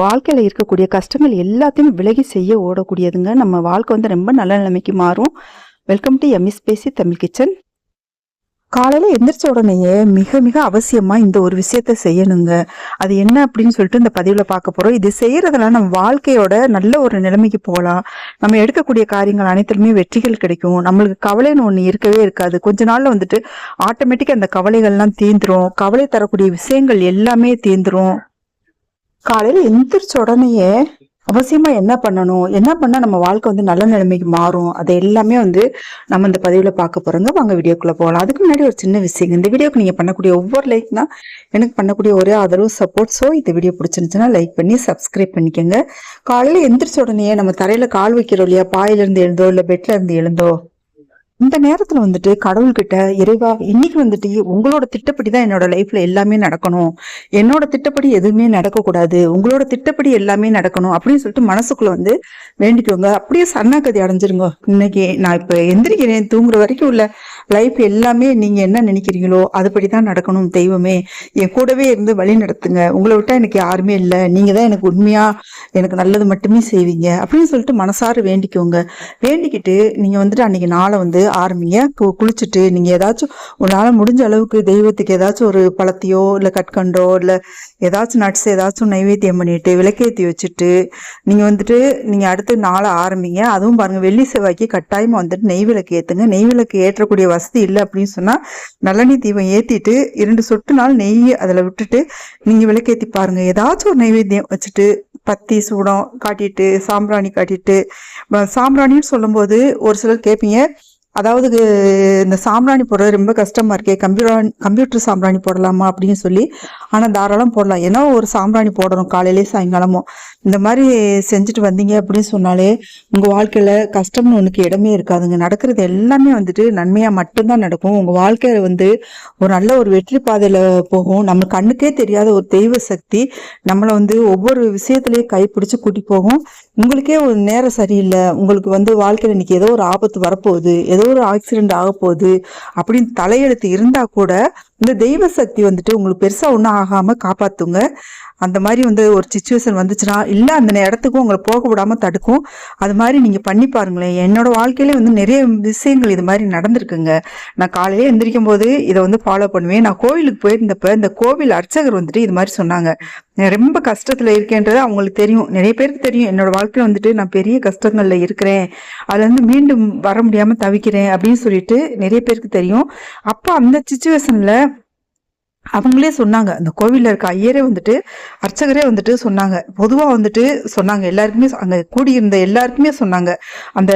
வாழ்க்கையில் இருக்கக்கூடிய கஷ்டங்கள் எல்லாத்தையும் விலகி செய்ய ஓடக்கூடியதுங்க. நம்ம வாழ்க்கை வந்து ரொம்ப நல்ல நிலைமைக்கு மாறும். வெல்கம் டு எம்இஸ் பேசி தமிழ் கிச்சன் காலையில் எந்திரிச்ச உடனேயே மிக மிக அவசியமாக இந்த ஒரு விஷயத்த செய்யணுங்க. அது என்ன அப்படின்னு சொல்லிட்டு இந்த பதிவில் பார்க்க போகிறோம் இது செய்கிறதுனால நம்ம வாழ்க்கையோட நல்ல ஒரு நிலைமைக்கு போகலாம். நம்ம எடுக்கக்கூடிய காரியங்கள் அனைத்துலையுமே வெற்றிகள் கிடைக்கும். நம்மளுக்கு கவலைன்னு ஒன்று இருக்கவே இருக்காது. கொஞ்ச நாளில் வந்துட்டு ஆட்டோமேட்டிக்காக அந்த கவலைகள்லாம் தீந்துரும். கவலை தரக்கூடிய விஷயங்கள் எல்லாமே தீந்துரும். காலையில எந்திரிச்ச உடனேயே அவசியமா என்ன பண்ணணும்? என்ன பண்ணா நம்ம வாழ்க்கை வந்து நல்ல நிலைமைக்கு மாறும்? அது எல்லாமே வந்து நம்ம இந்த பதிவுல பார்க்க போறோங்க. வாங்க வீடியோக்குள்ள போகலாம். அதுக்கு முன்னாடி ஒரு சின்ன விஷயம் இந்த வீடியோக்கு நீங்க பண்ணக்கூடிய ஒவ்வொரு லைக் தான் எனக்கு பண்ணக்கூடிய ஒரே ஆதரவு சப்போர்ட் ஸோ இந்த வீடியோ பிடிச்சிருந்துச்சுன்னா லைக் பண்ணி சப்ஸ்கிரைப் பண்ணிக்கோங்க. காலையில எந்திரிச்ச உடனேயே நம்ம தரையில கால் வைக்கிறோம் இல்லையா? பாயிலிருந்து எழுந்தோ இல்ல பெட்ல இருந்து எழுந்தோ? இந்த நேரத்துல வந்துட்டு கடவுள்கிட்ட இறைவா இன்னைக்கு வந்துட்டு உங்களோட திட்டப்படி தான் என்னோட லைஃப்ல எல்லாமே நடக்கணும். என்னோட திட்டப்படி எதுவுமே நடக்கக்கூடாது. உங்களோட திட்டப்படி எல்லாமே நடக்கணும் அப்படின்னு சொல்லிட்டு மனசுக்குள்ள வந்து வேண்டிக்கோங்க. அப்படியே சரணாகதி அடைஞ்சிருங்க. இன்னைக்கு நான் இப்ப எந்திரிக்கிறேன் தூங்குற வரைக்கும் உள்ள லைஃப் எல்லாமே நீங்க என்ன நினைக்கிறீங்களோ அதுபடி தான் நடக்கணும் தெய்வமே. என் கூடவே இருந்து வழி நடத்துங்க. உங்களை விட்டா எனக்கு யாருமே இல்லை. நீங்க தான் எனக்கு உண்மையா எனக்கு நல்லது மட்டுமே செய்வீங்க அப்படின்னு சொல்லிட்டு மனசார வேண்டிக்கோங்க. வேண்டிக்கிட்டு நீங்க வந்துட்டு அன்னைக்கு நாளை வந்து ஆரம்பிங்க. கு- குளிச்சுட்டு நீங்கள் ஏதாச்சும் உன்னால் முடிஞ்ச அளவுக்கு தெய்வத்துக்கு ஏதாச்சும் ஒரு பழத்தையோ இல்லை கற்கண்டோ இல்லை ஏதாச்சும் நட்ஸ் ஏதாச்சும் நைவேத்தியம் பண்ணிட்டு விளக்கேத்தி வச்சுட்டு நீங்கள் வந்துட்டு நீங்கள் அடுத்து நாளை ஆரம்பிங்க. அதுவும் பாருங்கள் வெள்ளி செவ்வாய்க்கு கட்டாயமாக வந்துட்டு நெய் விளக்கு ஏற்றுங்க நெய் விளக்கு ஏற்றக்கூடிய வசதி இல்லை அப்படின்னு சொன்னால் நல்லெண்ணெய் தீபம் ஏற்றிட்டு இரண்டு சொட்டு நாள் நெய் அதில் விட்டுட்டு நீங்கள் விளக்கேத்தி பாருங்கள் ஏதாச்சும் ஒரு நைவேத்தியம் வச்சுட்டு பத்தி சூடம் காட்டிட்டு சாம்பிராணி காட்டிட்டு சாம்பிராணின்னு சொல்லும்போது ஒரு சிலர் கேட்பீங்க அதாவது இந்த சாம்பிராணி போடுறது ரொம்ப கஷ்டமாக இருக்கே. கம்ப்யூட்டர் கம்ப்யூட்டர் சாம்பிராணி போடலாமா அப்படின்னு சொல்லி ஆனால் தாராளம் போடலாம். ஏன்னா ஒரு சாம்பிராணி போடணும் காலையிலே சாயங்காலமும் இந்த மாதிரி செஞ்சுட்டு வந்தீங்க அப்படின்னு சொன்னாலே உங்கள் வாழ்க்கையில் கஷ்டம்னு ஒன்றுக்கு இடமே இருக்காதுங்க. நடக்கிறது எல்லாமே வந்துட்டு நன்மையாக மட்டும்தான் நடக்கும். உங்கள் வாழ்க்கையில் வந்து ஒரு நல்ல ஒரு வெற்றி பாதையில் போகும். நம்ம கண்ணுக்கே தெரியாத ஒரு தெய்வ சக்தி நம்மளை வந்து ஒவ்வொரு விஷயத்துலேயும் கைப்பிடிச்சு கூட்டி போகும். உங்களுக்கே ஒரு நேரம் சரியில்லை. உங்களுக்கு வந்து வாழ்க்கையில் இன்னைக்கு ஏதோ ஒரு ஆபத்து வரப்போகுது. ஏதோ ஒரு ஆக்சிடென்ட் ஆக போகுது அப்படின்னு தலையெழுத்து இருந்தால் கூட இந்த தெய்வ சக்தி வந்துட்டு உங்களுக்கு பெருசா ஒன்றும் ஆகாம காப்பாத்துங்க. அந்த மாதிரி வந்து ஒரு சுச்சுவேஷன் வந்துச்சுன்னா இல்ல அந்த இடத்துக்கும் உங்களை போக விடாம தடுக்கும். அது மாதிரி நீங்க பண்ணி பாருங்களேன். என்னோட வாழ்க்கையிலே வந்து நிறைய விஷயங்கள் இது மாதிரி நடந்திருக்குங்க. நான் காலையிலே எந்திரிக்கும் போது இதை வந்து ஃபாலோ பண்ணுவேன். நான் கோவிலுக்கு போயிருந்தப்ப இந்த கோவில் அர்ச்சகர் வந்துட்டு இது மாதிரி சொன்னாங்க. ரொம்ப கஷ்டத்துல இருக்கேன்றது அவங்களுக்கு தெரியும். நிறைய பேருக்கு தெரியும். என்னோட வாழ்க்கையில வந்துட்டு நான் பெரிய கஷ்டங்கள்ல இருக்கிறேன். அதுல இருந்து மீண்டும் வர முடியாம தவிக்கிறேன் அப்படின்னு சொல்லிட்டு நிறைய பேருக்கு தெரியும். அப்ப அந்த சுச்சுவேஷன்ல அவங்களே சொன்னாங்க. அந்த கோவிலில் இருக்க ஐயரே வந்துட்டு அர்ச்சகரே வந்துட்டு சொன்னாங்க. பொதுவாக வந்துட்டு சொன்னாங்க. எல்லாருக்குமே அங்கே கூடியிருந்த எல்லாருக்குமே சொன்னாங்க. அந்த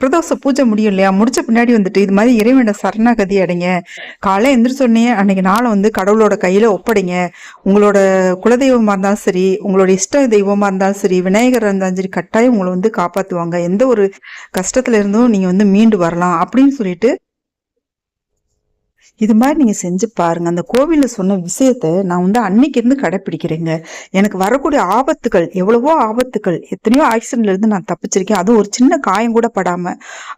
பிரதோஷ பூஜை முடியும் இல்லையா? முடிச்ச பின்னாடி வந்துட்டு இது மாதிரி இறைவன சரணாகதி அடைங்க. காலை எந்திரிச்சோடனே அன்னைக்கு நாளை வந்து கடவுளோட கையில ஒப்படைங்க. உங்களோட குலதெய்வமா இருந்தாலும் சரி உங்களோட இஷ்ட தெய்வமா இருந்தாலும் சரி விநாயகர் இருந்தாலும் சரி கட்டாயம் உங்களை வந்து காப்பாத்துவாங்க. எந்த ஒரு கஷ்டத்துல இருந்தும் நீங்க வந்து மீண்டு வரலாம் அப்படின்னு சொல்லிட்டு இது மாதிரி நீங்க செஞ்சு பாருங்க. அந்த கோவில்ல சொன்ன விஷயத்த நான் வந்து அன்னைக்கு இருந்து கடைப்பிடிக்கிறேங்க. எனக்கு வரக்கூடிய ஆபத்துகள் எவ்வளவோ ஆபத்துகள் எத்தனையோ ஆக்சிடென்ட்ல இருந்து நான் தப்பிச்சிருக்கேன். அதுவும் ஒரு சின்ன காயம் கூட படாம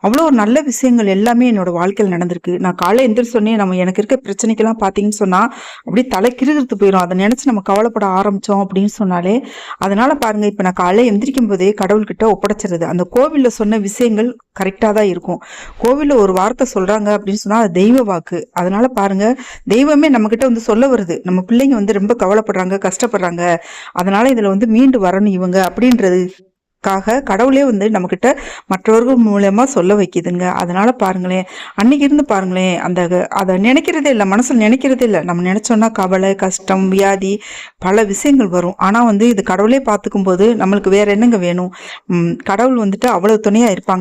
அவ்வளோ ஒரு நல்ல விஷயங்கள் எல்லாமே என்னோட வாழ்க்கையில் நடந்திருக்கு. நான் காலை எந்திரிச்சு சொன்னேன் நம்ம எனக்கு இருக்க பிரச்சனைக்கெல்லாம் பார்த்தீங்கன்னு சொன்னா அப்படியே தலை கிருகிருத்து போயிடும் அதை நினைச்சு நம்ம கவலைப்பட ஆரம்பிச்சோம் அப்படின்னு சொன்னாலே அதனால பாருங்க இப்ப நான் காலை எந்திரிக்கும் போதே கடவுள்கிட்ட ஒப்படைச்சிருது அந்த கோவில்ல சொன்ன விஷயங்கள் கரெக்டா தான் இருக்கும். கோவில்ல ஒரு வார்த்தை சொல்றாங்க அப்படின்னு சொன்னா அது தெய்வ வாக்கு. அதனால பாருங்க தெய்வமே நம்ம கிட்ட வந்து சொல்ல வருது. நம்ம பிள்ளைங்க வந்து ரொம்ப கவலைப்படுறாங்க கஷ்டப்படுறாங்க. அதனால இதுல வந்து மீண்டு வரணும் இவங்க அப்படின்றதுக்காக கடவுளே வந்து நம்ம கிட்ட மற்றவர்கள் மூலயமா சொல்ல வைக்குதுங்க. அதனால பாருங்களேன் அன்னைக்கு இருந்து பாருங்களேன் அந்த அதை நினைக்கிறதே இல்லை மனசுல நினைக்கிறதே இல்லை. நம்ம நினைச்சோம்னா கவலை கஷ்டம் வியாதி பல விஷயங்கள் வரும். ஆனா வந்து இது கடவுளே பார்த்துக்கும் போது நம்மளுக்கு வேற என்னங்க வேணும்? கடவுள் வந்துட்டு அவ்வளவு துணையா இருப்பாங்க.